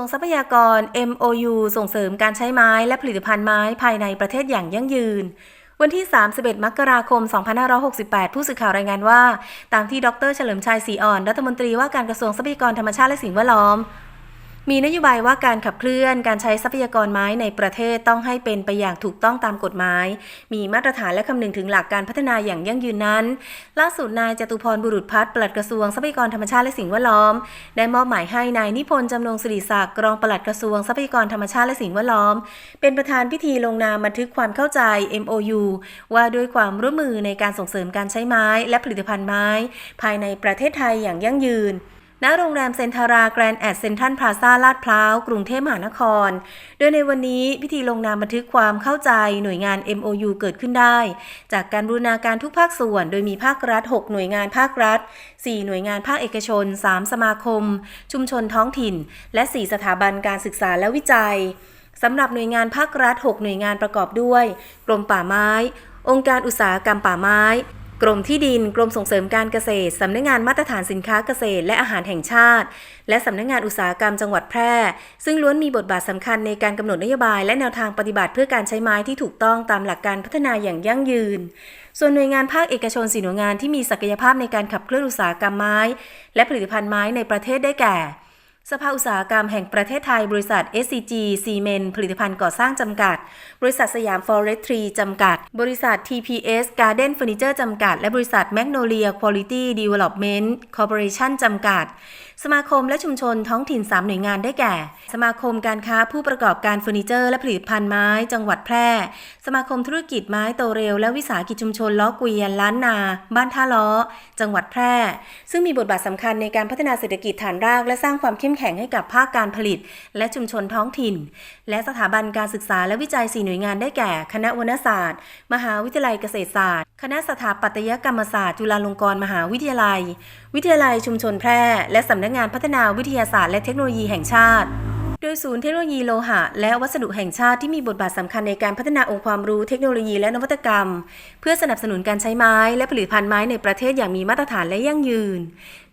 วงทรัพยากร MOU ส่งเสริมการใช้ไม้และผลิตภัณฑ์ไม้ภายในประเทศอย่างยั่งยืน วันที่ 31 มกราคม 2568 ผู้สื่อข่าวรายงานว่า ตามที่ดร เฉลิมชัยศรีอ่อน รัฐมนตรีว่าการกระทรวงทรัพยากรธรรมชาติและสิ่งแวดล้อม มีนโยบายว่าการขับเคลื่อนการใช้ทรัพยากรไม้ในประเทศต้องให้เป็นไปอย่างถูกต้องตามกฎหมาย มีมาตรฐานและคำนึงถึงหลักการพัฒนาอย่างยั่งยืนนั้น ล่าสุดนายจตุพรบุรุษพัฒน์ปลัดกระทรวงทรัพยากรธรรมชาติและสิ่งแวดล้อม ได้มอบหมายให้นายนิพนธ์จำนงสิริศักดิ์รองปลัดกระทรวงทรัพยากรธรรมชาติและสิ่งแวดล้อม เป็นประธานพิธีลงนามบันทึกความเข้าใจ MOU ว่าด้วยความร่วมมือในการส่งเสริมการใช้ไม้ และผลิตภัณฑ์ไม้ ภายในประเทศไทยอย่างยั่งยืน ณโรงแรมเซนทาราแกรนด์แอดเซนทันพลาซาลาดพร้าว กรุงเทพมหานคร โดยในวันนี้พิธีลงนามบันทึกความเข้าใจหน่วยงาน MOU เกิดขึ้นได้ จากการบูรณาการทุกภาคส่วน โดยมีภาครัฐ 6 หน่วยงานภาครัฐ 4 หน่วยงานภาคเอกชน 3 สมาคม ชุมชนท้องถิ่น และ 4 สถาบันการศึกษาและวิจัยสำหรับหน่วยงานภาครัฐ 6 หน่วยงานประกอบด้วย กรมป่าไม้ องค์การอุตสาหกรรมป่าไม้ กรมที่ดิน กรมส่งเสริมการเกษตร สำนักงงานมาตรฐานสินค้าเกษตร และอาหารแห่งชาติ และสำนักงงานอุตสาหกรรมจังหวัดแพร่ ซึ่งล้วนมีบทบาทสำคัญในการกำหนดนโยบายและแนวทางปฏิบัติเพื่อการใช้ไม้ที่ถูกต้องตามหลักการพัฒนาอย่างยั่งยืน ส่วนหน่วยงานภาคเอกชนสี่หน่วยงานที่มีศักยภาพในการขับเคลื่อนอุตสาหกรรมไม้ และผลิตภัณฑ์ไม้ในประเทศได้แก่ สภาอุตสาหกรรมแห่งประเทศไทย บริษัท SCG ซีเมนผลิตภัณฑ์ก่อสร้างจำกัด บริษัทสยาม Forestry จำกัด บริษัท TPS Garden Furniture จำกัด และบริษัท Magnolia Quality Development Corporation จำกัด สมาคมและชุมชนท้องถิ่น 3 หน่วยงานได้แก่ สมาคมการค้าผู้ประกอบการเฟอร์นิเจอร์และผลิตภัณฑ์ไม้จังหวัดแพร่ สมาคมธุรกิจไม้โตเร็ว และวิสาหกิจชุมชนล้อเกวียนล้านนา บ้านท่าล้อ จังหวัดแพร่ ซึ่งมีบทบาทสำคัญในการพัฒนาเศรษฐกิจฐานรากและสร้างความเข้มแข็งให้กับภาคการผลิต และชุมชนท้องถิ่น และสถาบันการศึกษาและวิจัย 4 หน่วยงานได้แก่ คณะวรรณศาสตร์ มหาวิทยาลัยเกษตรศาสตร์ คณะสถาปัตยกรรมศาสตร์ จุฬาลงกรณ์มหาวิทยาลัย วิทยาลัยชุมชนแพร่ และสำนักงานพัฒนาวิทยาศาสตร์และเทคโนโลยีแห่งชาติ โดยศูนย์เทคโนโลยีโลหะ และวัสดุแห่งชาติที่มีบทบาทสำคัญในการพัฒนาองค์ความรู้เทคโนโลยีและนวัตกรรม เพื่อสนับสนุนการใช้ไม้และผลิตภัณฑ์ไม้ในประเทศอย่างมีมาตรฐานและยั่งยืน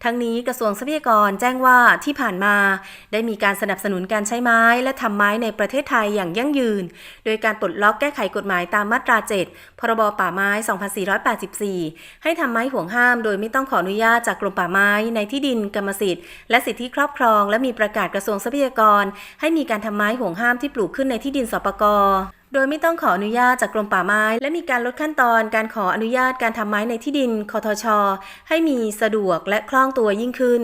ทั้งนี้กระทรวงทรัพยากรแจ้งว่าที่ผ่านมา ได้มีการสนับสนุนการใช้ไม้และทำไม้ในประเทศไทยอย่างยั่งยืน โดยการปลดล็อกแก้ไขกฎหมายตามมาตรา 7 พรบป่าไม้ 2484 ให้ทำไม้ห่วงห้าม โดยไม่ต้องขออนุญาตจากกรมป่าไม้ในที่ดินกรรมสิทธิ์และสิทธิครอบครอง และมีประกาศกระทรวงทรัพยากรให้มีการทำไม้ห่วงห้ามที่ปลูกขึ้นในที่ดินสปก โดยไม่ต้องขออนุญาตจากกรมป่าไม้ และมีการลดขั้นตอนการขออนุญาตการทำไม้ในที่ดินคทช ให้มีสะดวกและคล่องตัวยิ่งขึ้น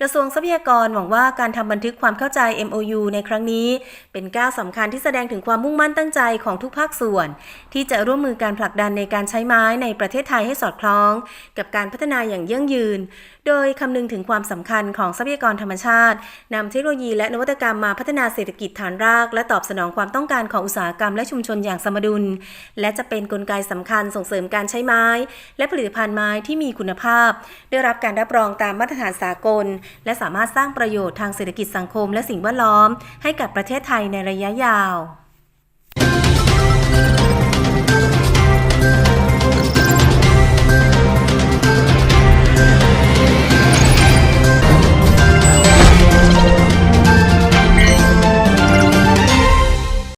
กระทรวงทรัพยากรหวังว่าการทำบันทึกความเข้าใจ MOU ในครั้งนี้ เป็นก้าวสำคัญที่แสดงถึงความมุ่งมั่นตั้งใจของทุกภาคส่วน ที่จะร่วมมือการผลักดันในการใช้ไม้ในประเทศไทยให้สอดคล้อง กับการพัฒนาอย่างยั่งยืน โดยคำนึงถึงความสำคัญของทรัพยากรธรรมชาตินำเทคโนโลยีและนวัตกรรมมาพัฒนาเศรษฐกิจฐานราก และตอบสนองความต้องการของอุตสาหกรรมและชุมชนอย่างสมดุล และจะเป็นนกลไกสำคัญส่งเสริมการใช้ไม้ และผลิตภัณฑ์ไม้ที่มีคุณภาพ ได้รับการรับรองตามมาตรฐานสากล และสามารถสร้างประโยชน์ทางเศรษฐกิจสังคมและสิ่งแวดล้อม ให้กับประเทศไทยในระยะยาว